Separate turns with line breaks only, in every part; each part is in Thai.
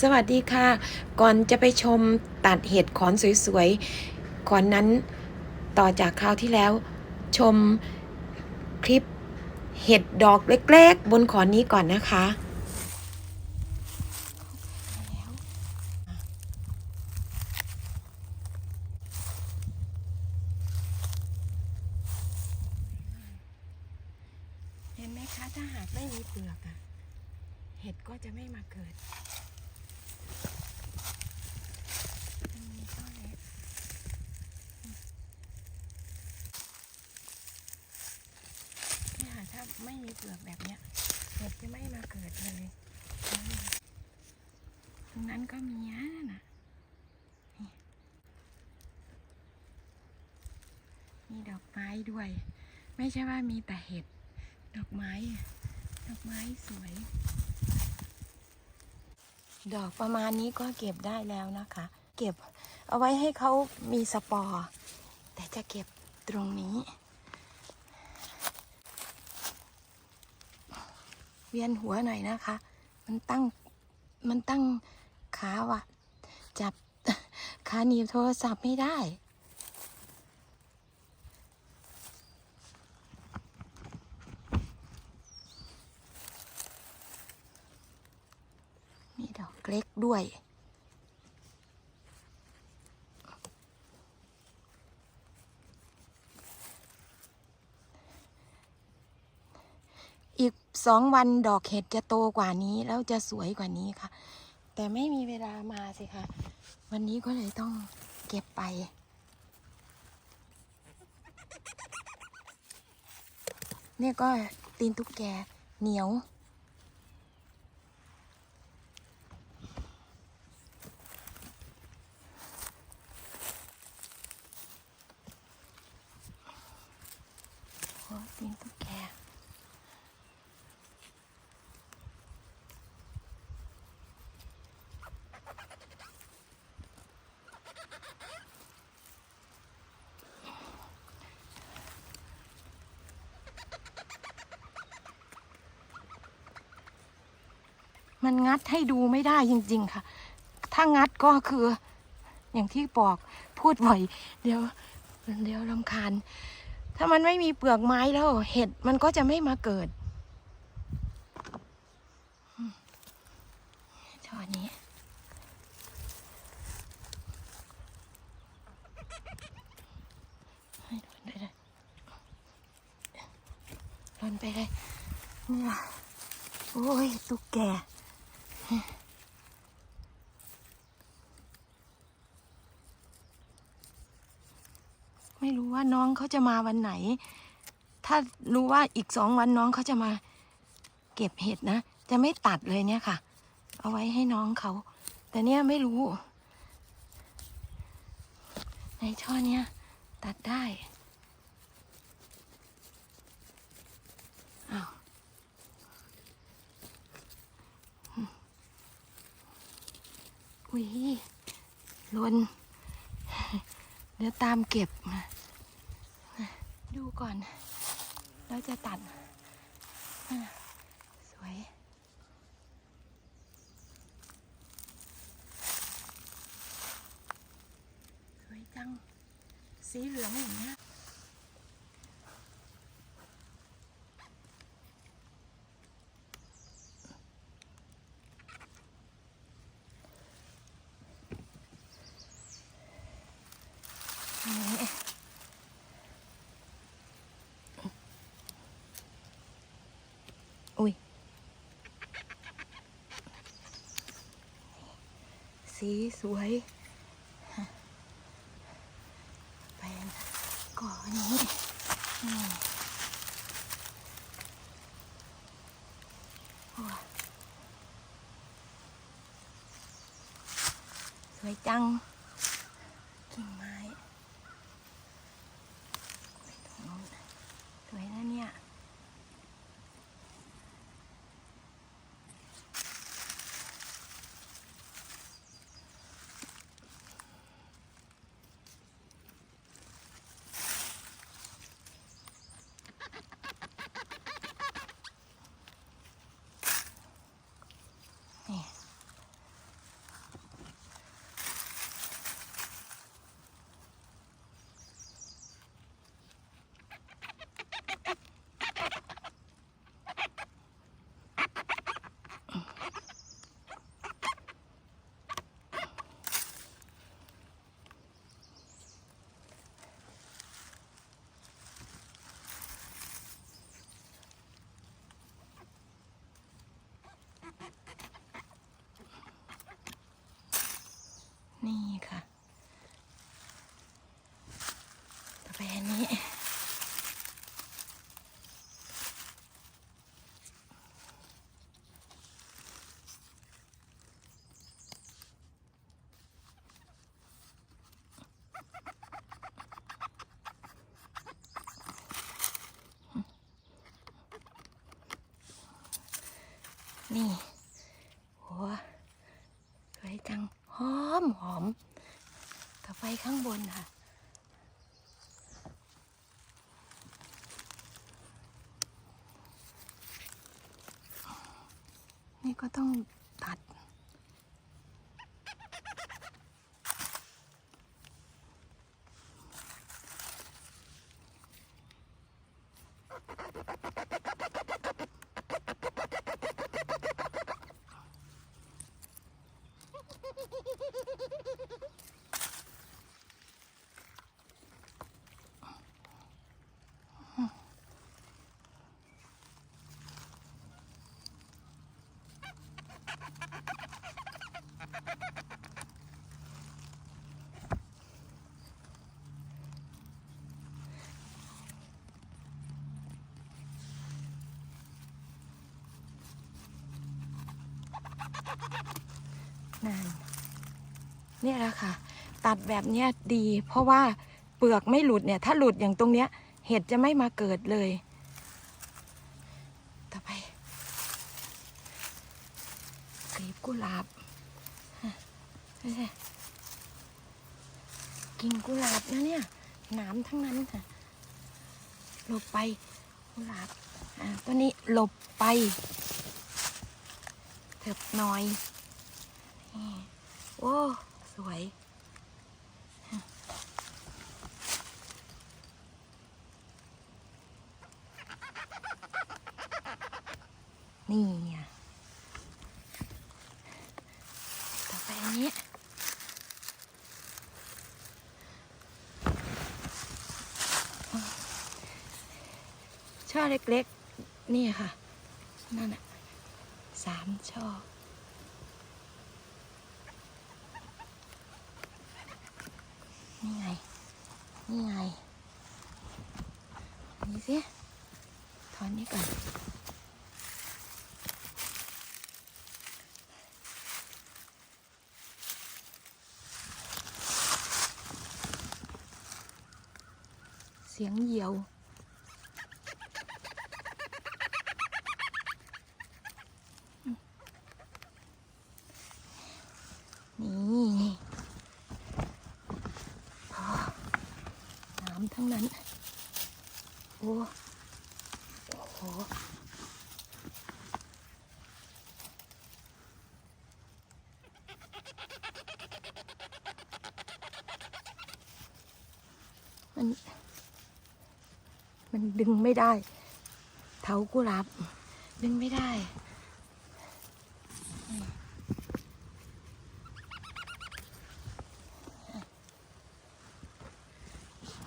สวัสดีค่ะ ก่อนจะไปชมตัดเห็ดขอนสวยๆ ก่อนนั้นต่อจากคราวที่แล้ว ชมคลิปเห็ดดอกเล็กๆ บนขอนนี้ก่อนนะคะเห็นไหมคะ ถ้าหากไม่มีเปลือกอะเห็ดก็จะไม่มาเกิดมันมีต้นเล็กเนี่ยค่ะถ้า ไม่มีเปลือกแบบเนี้ยเห็ดจะไม่มาเกิดเลยตรงนั้นก็มีนะนั่นน่ะมีดอกไม้ด้วย ไม่ใช่ว่ามีแต่เห็ด ดอกไม้ ดอกไม้สวย ดอกประมาณนี้ก็เก็บได้แล้วนะคะ เก็บเอาไว้ให้เขามีสปอร์ แต่จะเก็บตรงนี้ เวียนหัวหน่อยนะคะ มันตั้ง มันตั้งขาวะจับขาหนีบโทรศัพท์ไม่ได้ มีดอกเล็กด้วย อีกสองวันดอกเห็ดจะโตกว่านี้ แล้วจะสวยกว่านี้ค่ะ แต่ไม่มีเวลามาสิคะวันนี้ก็เลยต้องเก็บไปเนี่ยก็ตีนตุ๊กแกเหนียว ตีนตุ๊กแก มันงัดให้ดูไม่ได้จริง ๆ ค่ะ ถ้างัดก็คือ อย่างที่บอกพูดบ่อย เดี๋ยวเดี๋ยวลำคาญ ถ้ามันไม่มีเปลือกไม้แล้ว เห็ดมันก็จะไม่มาเกิดอืมช่อนี้ให้โดนไปเลยโดนไปเลยเนี่ยโอ้ยตุ๊กแก ไม่รู้ว่าน้องเขาจะมาวันไหน ถ้ารู้ว่าอีกสองวันน้องเขาจะมา เก็บเห็ดนะ จะไม่ตัดเลยเนี่ยค่ะ เอาไว้ให้น้องเขา แต่เนี่ยไม่รู้ ในช่อเนี้ยตัดได้อ้าวอืมอุ้ ยหลนเดี๋ยวตามเก็บมาดูก่อน แล้วจะตัด สวย สวยจัง สีเหลืองอย่างเงี้ยอันนี้อุ้ย สีสวยเป็นก่อนนี้สวยจังไม้ไปตรงโน้นสวยนะเนี่ย นี่ นี่ค่ะ ต่อไปอันนี้ นี่โหสวยจัง หอมหอม ต่อไปข้างบนค่ะ นี่ก็ต้อง นั่นเนี่ยแหละค่ะ ตัดแบบเนี้ยดี เพราะว่าเปลือกไม่หลุดเนี่ย ถ้าหลุดอย่างตรงเนี้ย เห็ดจะไม่มาเกิดเลย ต่อไปกลีบกุหลาบฮะไม่ใช่กิ่งกุหลาบนะเนี่ยหนามทั้งนั้นค่ะหลบไปกุหลาบอ่าตัวนี้หลบไปเถิบหน่อย โอ้สวยนี่ไงต่อไปอันนี้ ช่อเล็กๆ นี่ค่ะ นั่นอะสามช่อ นี่ไง นี่ไง นี่สิถอนนี้ก่อนเสียงเหยี่ยว นี่พอน้ำทั้งนั้น โอ้โอ้โห มันมันดึงไม่ได้เถากุหลาบดึงไม่ได้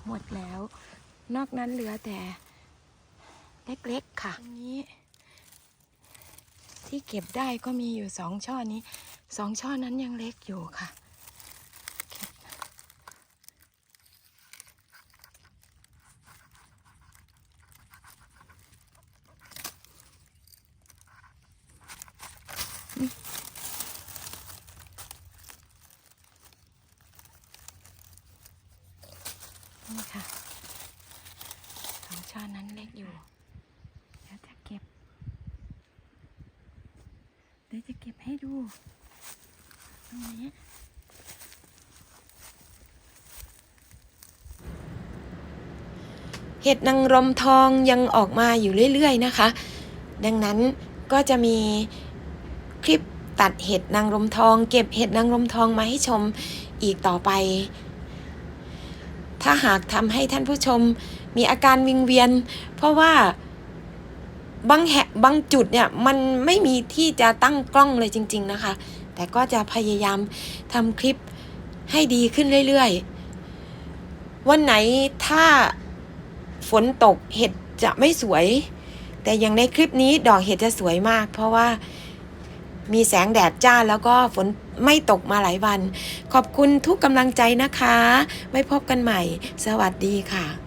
หมดแล้ว นอกนั้นเหลือแต่เล็กๆค่ะนี้ ที่เก็บได้ก็มีอยู่สองช่อนี้ สองช่อนั้นยังเล็กอยู่ค่ะ นี่ค่ะสองช่อนั้นเล็กอยู่ เดี๋ยวจะเก็บ เดี๋ยวจะเก็บให้ดู ตรงนี้เห็ดนางรมทองยังออกมาอยู่เรื่อย ๆ นะคะ ดังนั้นก็จะมี ตัดเห็ดนางรมทอง เก็บเห็ดนางรมทองมาให้ชมอีกต่อไป ถ้าหากทำให้ท่านผู้ชมมีอาการวิงเวียน เพราะว่าบางแหบางจุดเนี่ยมันไม่มีที่จะตั้งกล้องเลยจริง ๆนะคะ แต่ก็จะพยายามทำคลิปให้ดีขึ้นเรื่อยๆ วันไหนถ้าฝนตกเห็ดจะไม่สวย แต่อย่างในคลิปนี้ดอกเห็ดจะสวยมาก เพราะว่า
มีแสงแดดจ้าแล้วก็ฝนไม่ตกมาหลายวัน ขอบคุณทุกกำลังใจนะคะ ไว้พบกันใหม่ สวัสดีค่ะ